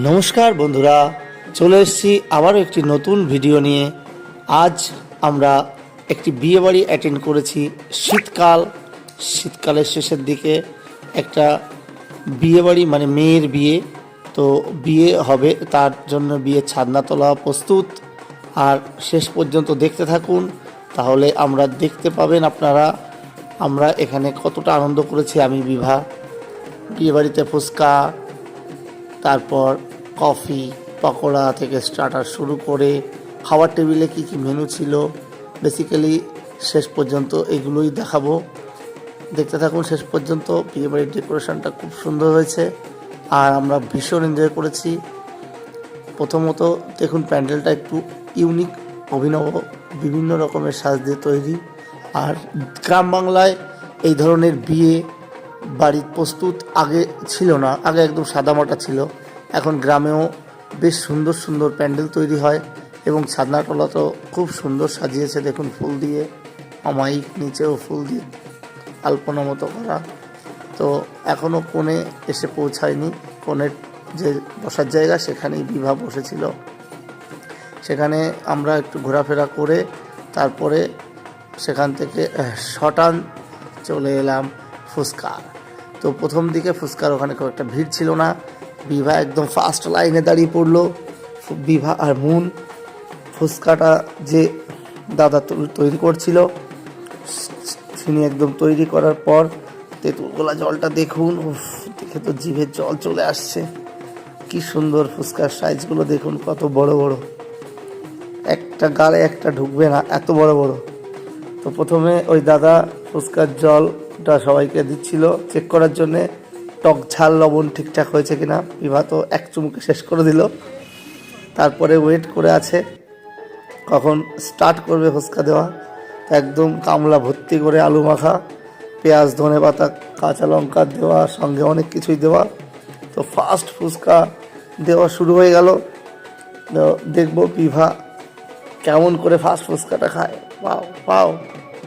নমস্কার বন্ধুরা, চলে এসেছি আবারও একটি নতুন ভিডিও নিয়ে। আজ আমরা একটি বিয়ে বাড়ি অ্যাটেন্ড করেছি শীতকাল। শীতকালের শেষের দিকে একটা বিয়ে বাড়ি মানে মেয়ের বিয়ে। তো বিয়ে হবে, তার জন্য বিয়ে ছাদনা তোলা প্রস্তুত। আর শেষ পর্যন্ত দেখতে থাকুন, তাহলে আমরা দেখতে পাবেন আপনারা, আমরা এখানে কতটা আনন্দ করেছি আমি, বিভা। বিয়েবাড়িতে ফুচকা তারপর কফি, পকোড়া থেকে স্টার্টার শুরু করে খাবার টেবিলে কি কি মেনু ছিল বেসিক্যালি শেষ পর্যন্ত এগুলোই দেখাবো। দেখতে থাকুন, শেষ পর্যন্ত বিয়েবাড়ির ডেকোরেশনটা খুব সুন্দর হয়েছে আর আমরা ভীষণ এনজয় করেছি। প্রথমত দেখুন, প্যান্ডেলটা একটু ইউনিক অভিনব, বিভিন্ন রকমের সাজ দিয়ে তৈরি। আর গ্রাম বাংলায় এই ধরনের বিয়ে বাড়ির প্রস্তুত আগে ছিল না, আগে একদম সাদামাটা ছিল। এখন গ্রামেও বেশ সুন্দর সুন্দর প্যান্ডেল তৈরি হয় এবং ছাদনাটলা তো খুব সুন্দর সাজিয়েছে, দেখুন ফুল দিয়ে, অমায়িক নিচেও ফুল দিয়ে আলপনা মতো করা। তো এখনও কোণে এসে পৌঁছায়নি, কোণের যে বসার জায়গা সেখানেই বিবাহ বসেছিল। সেখানে আমরা একটু ঘোরাফেরা করে তারপরে সেখান থেকে শটান চলে এলাম ফুচকা তো প্রথম দিকে ফুচকার ওখানে খুব একটা ভিড় ছিল না। বিভা একদম ফার্স্ট লাইনে দাঁড়িয়ে পড়ল। বিভা আর মুন ফুচকাটা যে দাদা তৈরি করছিল, তিনি একদম তৈরি করার পর তেঁতুল গোলা জলটা দেখুন দেখে তো জিভের জল চলে আসছে। কি সুন্দর ফুচকার সাইজগুলো দেখুন, কত বড় বড়। একটা গালে একটা ঢুকবে না, এত বড় বড়। তো প্রথমে ওই দাদা ফুচকার জলটা সবাইকে দিচ্ছিল। চেক করার জন্যে টক ঝাল, লবণ ঠিকঠাক হয়েছে কিনা বিভা তো এক চুমুকে শেষ করে দিল। তারপরে ওয়েট করে আছে, কখন স্টার্ট করবে ফুচকা দেওয়া। একদম কামলা ভর্তি করে আলু মাখা, পেঁয়াজ, ধনে পাতা, কাঁচা লঙ্কা দেওয়া, সঙ্গে অনেক কিছুই দেওয়া। তো ফার্স্ট ফুচকা দেওয়া শুরু হয়ে গেল। দেখব বিভা কেমন করে ফার্স্ট ফুচকাটা খায়। পাও পাও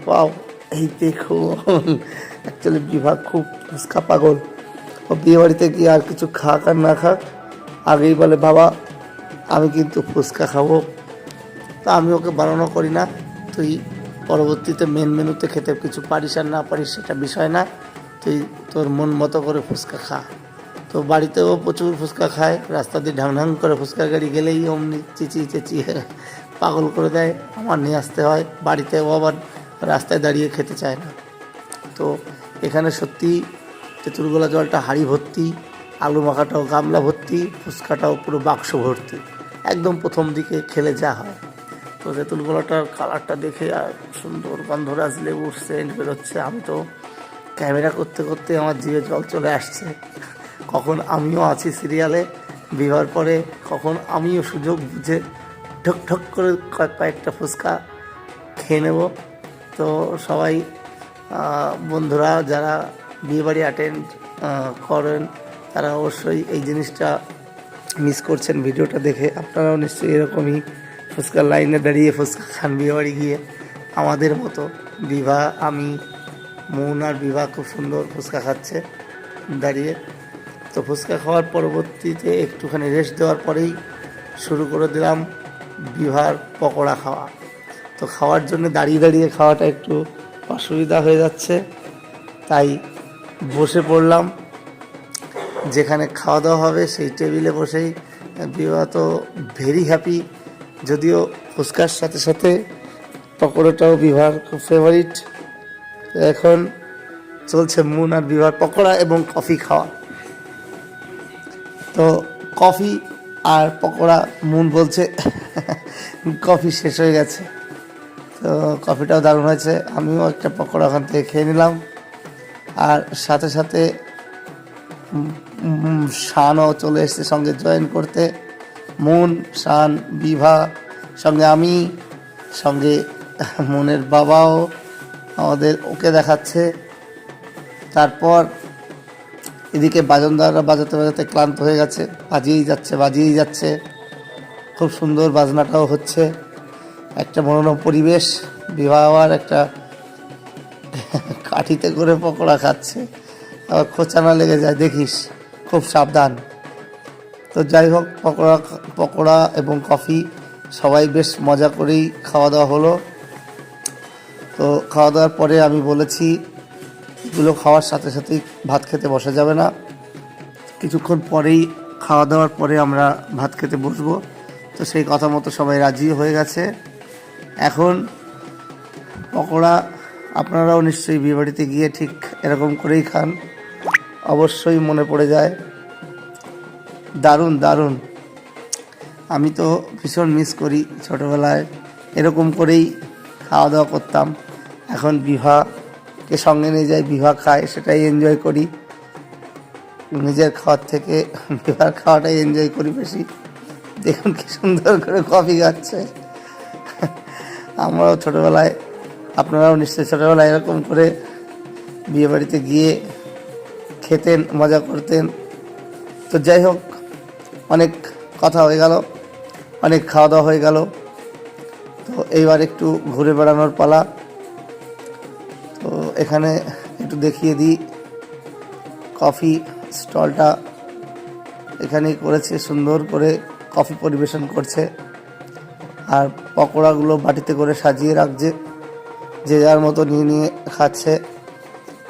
পাও এই দেখুন অ্যাকচুয়ালি বিভাগ খুব ফুচকা পাগল। ও বিয়ে বাড়িতে গিয়ে আর কিছু খাক আর না খাক, আগেই বলে, বাবা, আমি কিন্তু ফুচকা খাব। তা আমি ওকে বারণও করি না। তুই পরবর্তীতে মেন মেনুতে খেতে কিছু পারিস আর না পারিস, সেটা বিষয় না। তুই তোর মন মতো করে ফুচকা খা। তো বাড়িতেও প্রচুর ফুচকা খায়, রাস্তা দিয়ে ঢাং ঢাং করে ফুচকা গাড়ি গেলেই অমনি চেঁচিয়ে চেঁচিয়ে পাগল করে দেয়। আমার নিয়ে আসতে হয়, বাড়িতেও আবার রাস্তায় দাঁড়িয়ে খেতে চায় না। তো এখানে সত্যি তেঁতুলগোলা জলটা হাঁড়ি ভর্তি, আলু মাখাটাও গামলা ভর্তি, ফুচকাটাও পুরো বাক্স ভর্তি। একদম প্রথম দিকে খেলে যা হয়। তো তেঁতুল গোলাটার কালারটা দেখে আর সুন্দর গন্ধরাজ লেবুর সেন্ট বেরোচ্ছে। আমি তো ক্যামেরা করতে করতে আমার জিভে জল চলে আসছে। কখন আমিও আছি সিরিয়ালে, বিবাহের পরে কখন আমিও সুযোগ বুঝে ঠক ঠক করে কয়েক কয়েকটা ফুচকা খেয়ে নেব। তো সবাই বন্ধুরা যারা বিয়েবাড়ি অ্যাটেন্ড করেন, তারা অবশ্যই এই জিনিসটা মিস করছেন ভিডিওটা দেখে। আপনারাও নিশ্চয়ই এরকমই ফুচকার লাইনে দাঁড়িয়ে ফুচকা খান বিয়েবাড়ি গিয়ে। আমাদের মতো বিভা, আমি, মৌন আর বিভা খুব সুন্দর ফুচকা খাচ্ছে দাঁড়িয়ে। তো ফুচকা খাওয়ার পরবর্তীতে একটুখানি রেস্ট দেওয়ার পরেই শুরু করে দিলাম বিভার পকোড়া খাওয়া। তো খাওয়ার জন্য দাঁড়িয়ে দাঁড়িয়ে খাওয়াটা একটু অসুবিধা হয়ে যাচ্ছে। তাই বসে পড়লাম। যেখানে খাওয়া দাওয়া হবে সেই টেবিলে বসেই বিবাহ তো ভেরি হ্যাপি যদিও ফুচকার সাথে সাথে পকোড়াটাও বিভার খুব ফেভারিট এখন চলছে মুন আর বিভার পকোড়া এবং কফি খাওয়া। তো কফি আর পকোড়া মুন বলছে কফি শেষ হয়ে গেছে। তো কফিটাও দারুণ হয়েছে। আমিও একটা পকোড়া ওখান থেকে খেয়ে নিলাম। আর সাথে সাথে শানও চলে এসছে সঙ্গে জয়েন করতে। মন, শান, বিভা, সঙ্গে আমি, সঙ্গে মনের বাবাও আমাদের ওকে দেখাচ্ছে। তারপর এদিকে বাজনদাররা বাজাতে বাজাতে ক্লান্ত হয়ে গেছে। বাজিয়েই যাচ্ছে বাজিয়েই যাচ্ছে। খুব সুন্দর বাজনাটাও হচ্ছে। একটা মনোরম পরিবেশ, বিবাহ হওয়ার একটা কাঠিতে করে পকোড়া খাচ্ছে। আবার খোঁচা না লেগে যায়, দেখিস, খুব সাবধান। তো যাই হোক, পকোড়া পকোড়া এবং কফি সবাই বেশ মজা করেই খাওয়া দাওয়া হলো। তো খাওয়া দাওয়ার পরে আমি বলেছি, এগুলো খাওয়ার সাথে সাথেই ভাত খেতে বসা যাবে না। কিছুক্ষণ পরেই খাওয়া দাওয়ার পরে আমরা ভাত খেতে বসবো। তো সেই কথা মতো সবাই রাজি হয়ে গেছে। এখন পকোড়া আপনারাও নিশ্চয়ই বিয়েবাড়িতে গিয়ে ঠিক এরকম করেই খান। অবশ্যই মনে পড়ে যায়। দারুণ দারুণ। আমি তো ভীষণ মিস করি ছোটোবেলায়। এরকম করেই খাওয়া দাওয়া করতাম। এখন বিভাকে সঙ্গে নিয়ে যাই, বিভা খায়, সেটাই এনজয় করি। নিজের খাওয়ার থেকে বিবাহ খাওয়াটাই এনজয় করি বেশি। দেখুন কি সুন্দর করে কফি খাচ্ছে। আমরাও ছোটোবেলায়, আপনারাও নিশ্চয়ই ছোটোবেলায় এরকম করে বিয়েবাড়িতে গিয়ে খেতেন, মজা করতেন। তো যাই হোক, অনেক কথা হয়ে গেল, অনেক খাওয়া দাওয়া হয়ে গেল। তো এইবার একটু ঘুরে বেড়ানোর পালা। তো এখানে একটু দেখিয়ে দিই, কফি স্টলটা এখানেই করেছে, সুন্দর করে কফি পরিবেশন করছে। আর পকোড়াগুলো বাটিতে করে সাজিয়ে রাখছে। যে যার মতো নিয়ে নিয়ে খাচ্ছে।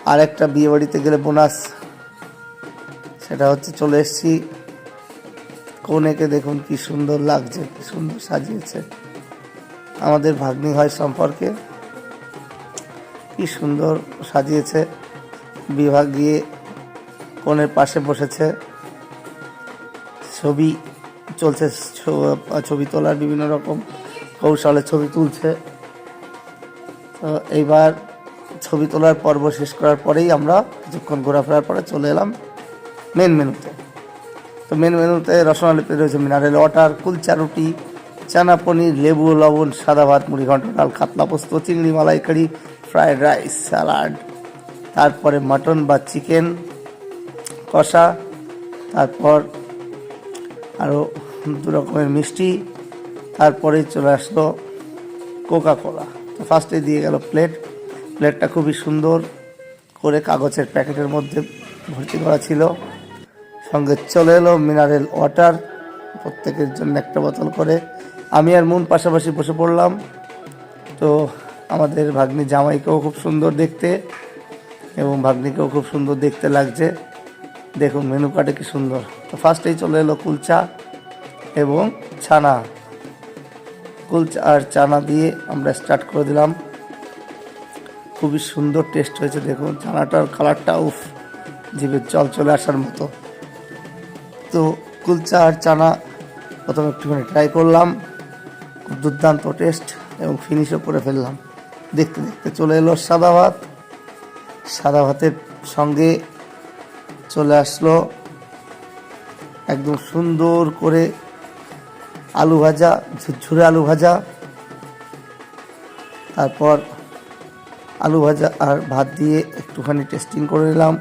আর একটা বিয়ে বাড়িতে গেলে বোনাস। সেটা হচ্ছে চলে এসেছি। কনেকে দেখুন কি সুন্দর লাগছে, কি সুন্দর সাজিয়েছে। আমাদের ভাগ্নি হয় সম্পর্কে কি সুন্দর সাজিয়েছে। বিভাগ গিয়ে কনের পাশে বসেছে। ছবি চলছে ছবি তোলার বিভিন্ন রকম কৌশলে ছবি তুলছে। তো এইবার ছবি তোলার পর্ব শেষ করার পরেই আমরা কিছুক্ষণ ঘোরাফেরার পরে চলে এলাম মেন মেনুতে। তো মেন মেনুতে রসমালিতে রয়েছে, মিনারেল ওয়াটার, কুলচা রুটি, চানা পনির, লেবু, লবণ, সাদা ভাত, মুড়ি, ঘন্ট, ডাল কাতলা পোস্ত, চিংড়ি মালাইকারি ফ্রায়েড রাইস স্যালাড তারপরে মাটন বা চিকেন কষা, তারপর আরও দু রকমের মিষ্টি। তারপরে চলে আসলো কোকা কোলা তো ফার্স্টে দিয়ে গেল প্লেট প্লেটটা খুবই সুন্দর করে কাগজের প্যাকেটের মধ্যে ভর্তি করা ছিল। সঙ্গে চলে এলো মিনারেল ওয়াটার প্রত্যেকের জন্য একটা বোতল করে। আমি আর মন পাশাপাশি বসে পড়লাম। তো আমাদের ভাগ্নি জামাইকেও খুব সুন্দর দেখতে এবং ভাগ্নিকেও খুব সুন্দর দেখতে লাগছে। দেখুন মেনু কার্ডে কি সুন্দর। তো ফার্স্টেই চলে এলো কুলচা এবং ছানা। কুলচা আর চানা দিয়ে আমরা স্টার্ট করে দিলাম। খুবই সুন্দর টেস্ট হয়েছে, দেখুন চানাটার কালারটা উফ, জিভে জল চলে আসার মতো। তো কুলচা আর চানা প্রথমে একটুখানি ট্রাই করলাম। খুব দুর্দান্ত টেস্ট এবং ফিনিশও করে ফেললাম। দেখতে দেখতে চলে এলো সাদা ভাত। সাদা ভাতের সঙ্গে চলে আসলো। একদম সুন্দর করে আলু ভাজা, ঝুরঝুরে আলু ভাজা। তারপর আলু ভাজা আর ভাত দিয়ে একটুখানি টেস্টিং করে নিলাম।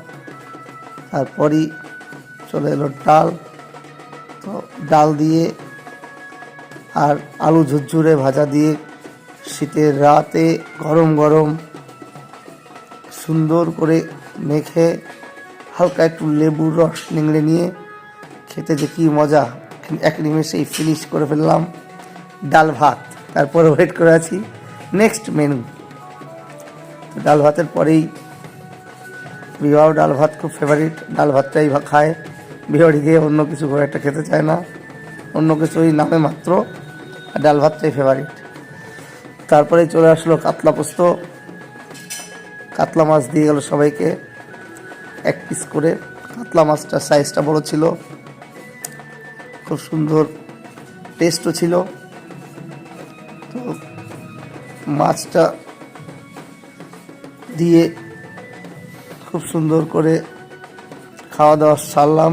তারপরই চলে এলো ডাল। তো ডাল দিয়ে আর আলু ঝুরঝুরে ভাজা দিয়ে শীতের রাতে গরম গরম সুন্দর করে মেখে হালকা একটু লেবুর রস নিংড়ে নিয়ে খেতে যে কী মজা। এক নিমেষেই ফিনিশ করে ফেললাম ডাল ভাত। তারপরে ওয়েট করে আছি নেক্সট মেনু ডাল ভাতের পরেই বিবাহ ডাল ভাত খুব ফেভারিট ডাল ভাতটাই খায়। বিহারি গিয়ে অন্য কিছু খুব একটা খেতে চায় না। অন্য কিছু ওই নামে মাত্র ডাল ভাতটাই ফেভারিট তারপরে চলে আসলো কাতলা পোস্ত। কাতলা মাছ দিয়ে গেল সবাইকে। এক পিস করে। কাতলা মাছটার সাইজটা বড় ছিল। খুব সুন্দর টেস্টও ছিল। তো মাছটা দিয়ে খুব সুন্দর করে খাওয়া দাওয়া সারলাম।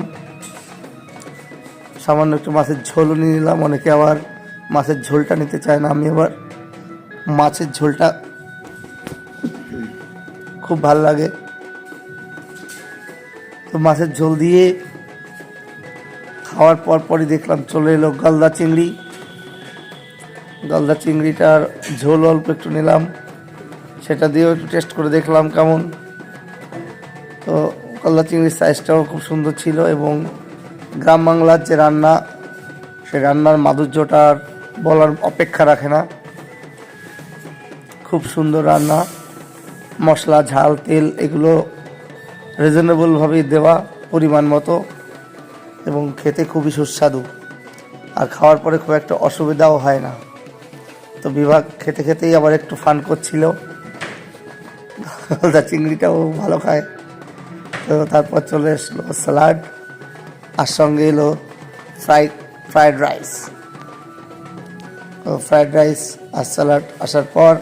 সামান্য একটু মাছের ঝোলও নিয়ে নিলাম। অনেকে আবার মাছের ঝোলটা নিতে চায় না। আমি আবার মাছের ঝোলটা খুব ভালো লাগে। তো মাছের ঝোল দিয়ে খাওয়ার পর পরই দেখলাম চলে এলো গলদা চিংড়ি। গলদা চিংড়িটার ঝোল অল্প একটু নিলাম। সেটা দিয়েও একটু টেস্ট করে দেখলাম কেমন। তো গলদা চিংড়ির সাইজটাও খুব সুন্দর ছিল এবং গ্রাম বাংলার যে রান্না, সে রান্নার মাধুর্যটা আর বলার অপেক্ষা রাখে না। খুব সুন্দর রান্না। মশলা, ঝাল, তেল, এগুলো রিজনেবলভাবেই দেওয়া পরিমাণ মতো এবং খেতে খুবই সুস্বাদু। আর খাওয়ার পরে খুব একটা অসুবিধাও হয় না। তো বিভাগ খেতে খেতেই আবার একটু ফান করছিল। চিংড়িটাও ভালো খায়। তো তারপর চলে এসলো স্যালাড আর সঙ্গে এলো ফ্রাইড ফ্রায়েড রাইস। তো ফ্রাইড রাইস আর স্যালাড আসার পর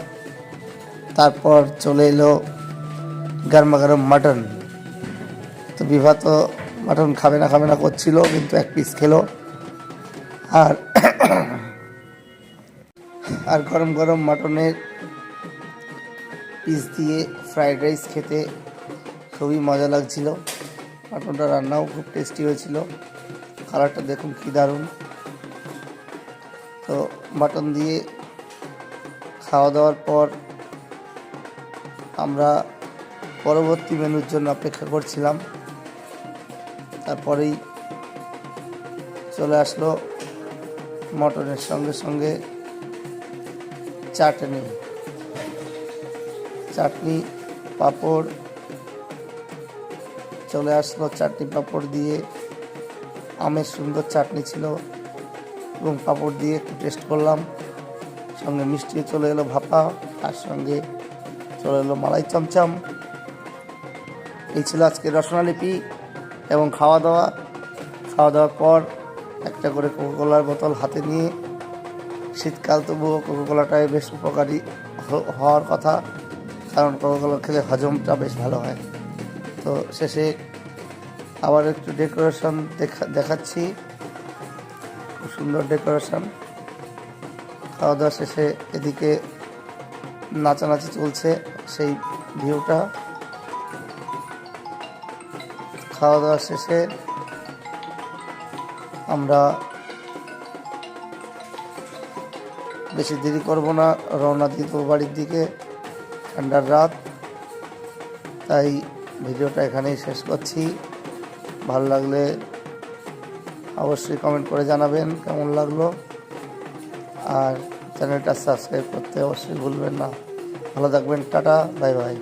তারপর চলে এলো গরমা গরম মাটন। তো বিভা তো মাটন খাবে না খাবে না, করছিল, কিন্তু এক পিস খেলো। আর আর গরম গরম মাটনের পিস দিয়ে ফ্রাইড রাইস খেতে খুবই মজা লাগছিল। মাটনটা রান্নাও খুব টেস্টি হয়েছিল। কালারটা দেখুন কী দারুণ। তো মাটন দিয়ে খাওয়া দাওয়ার পর আমরা পরবর্তী মেনুর জন্য অপেক্ষা করছিলাম। তারপরেই চলে আসলো মটনের সঙ্গে সঙ্গে চাটনি। চাটনি, পাঁপড়, চলে আসলো চাটনি পাঁপড় দিয়ে। আমের সুন্দর চাটনি ছিল এবং পাঁপড় দিয়ে একটু টেস্ট করলাম। সঙ্গে মিষ্টি চলে এলো ভাপা, তার সঙ্গে চলে এলো মালাই চমচম। এই ছিল আজকে রসনালিপি। এবং খাওয়া দাওয়া খাওয়া দাওয়ার পর একটা করে কোকোকোলার বোতল হাতে নিয়ে, শীতকাল তবুও কোকোকোলাটাই বেশ উপকারী হওয়ার কথা, কারণ কোকোকোলা খেলে হজমটা বেশ ভালো হয়। তো শেষে আবার একটু ডেকোরেশন দেখা, দেখাচ্ছি। খুব সুন্দর ডেকোরেশন খাওয়া দাওয়া শেষে এদিকে নাচানাচি চলছে, সেই ভিউটা খাওয়া দাওয়া শেষে আমরা বেশি দেরি করব না, রওনা দিব বাড়ির দিকে। ঠান্ডার রাত, তাই ভিডিওটা এখানেই শেষ করছি। ভালো লাগলে অবশ্যই কমেন্ট করে জানাবেন কেমন লাগল। আর চ্যানেলটা সাবস্ক্রাইব করতে অবশ্যই ভুলবেন না। ভালো থাকবেন, টাটা বাই বাই